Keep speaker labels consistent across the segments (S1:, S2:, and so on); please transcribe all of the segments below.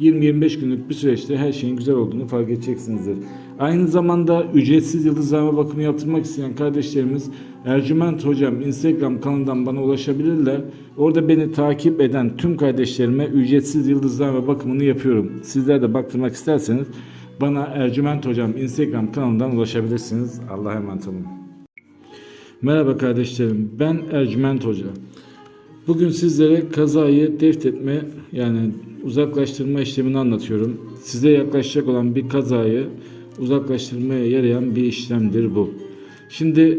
S1: 20-25 günlük bir süreçte her şeyin güzel olduğunu fark edeceksinizdir. Aynı zamanda ücretsiz yıldızlama bakımı yaptırmak isteyen kardeşlerimiz Ercüment Hocam Instagram kanalından bana ulaşabilirler. Orada beni takip eden tüm kardeşlerime ücretsiz yıldızlama bakımını yapıyorum. Sizler de baktırmak isterseniz bana Ercüment Hocam Instagram kanalından ulaşabilirsiniz. Allah'a emanet olun. Merhaba kardeşlerim, ben Ercüment Hoca. Bugün sizlere kazayı deftetme yani uzaklaştırma işlemini anlatıyorum. Size yaklaşacak olan bir kazayı uzaklaştırmaya yarayan bir işlemdir bu. Şimdi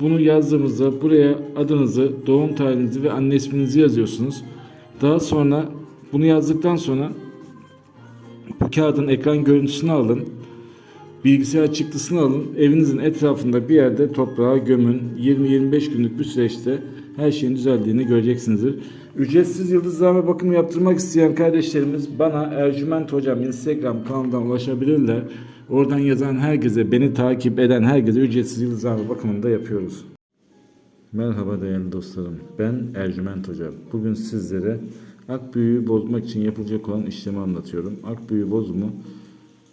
S1: bunu yazdığımızda buraya adınızı, doğum tarihinizi ve anne isminizi yazıyorsunuz. Daha sonra bunu yazdıktan sonra bu kağıdın ekran görüntüsünü alın. Bilgisayar çıktısını alın, evinizin etrafında bir yerde toprağa gömün. 20-25 günlük bir süreçte her şeyin düzeldiğini göreceksinizdir. Ücretsiz yıldızlama bakımı yaptırmak isteyen kardeşlerimiz bana Ercüment Hocam Instagram kanalından ulaşabilirler. Oradan yazan herkese, beni takip eden herkese ücretsiz yıldızlama bakımını da yapıyoruz. Merhaba değerli dostlarım. Ben Ercüment Hoca. Bugün sizlere ak büyüğü bozmak için yapılacak olan işlemi anlatıyorum. Ak büyüğü bozumu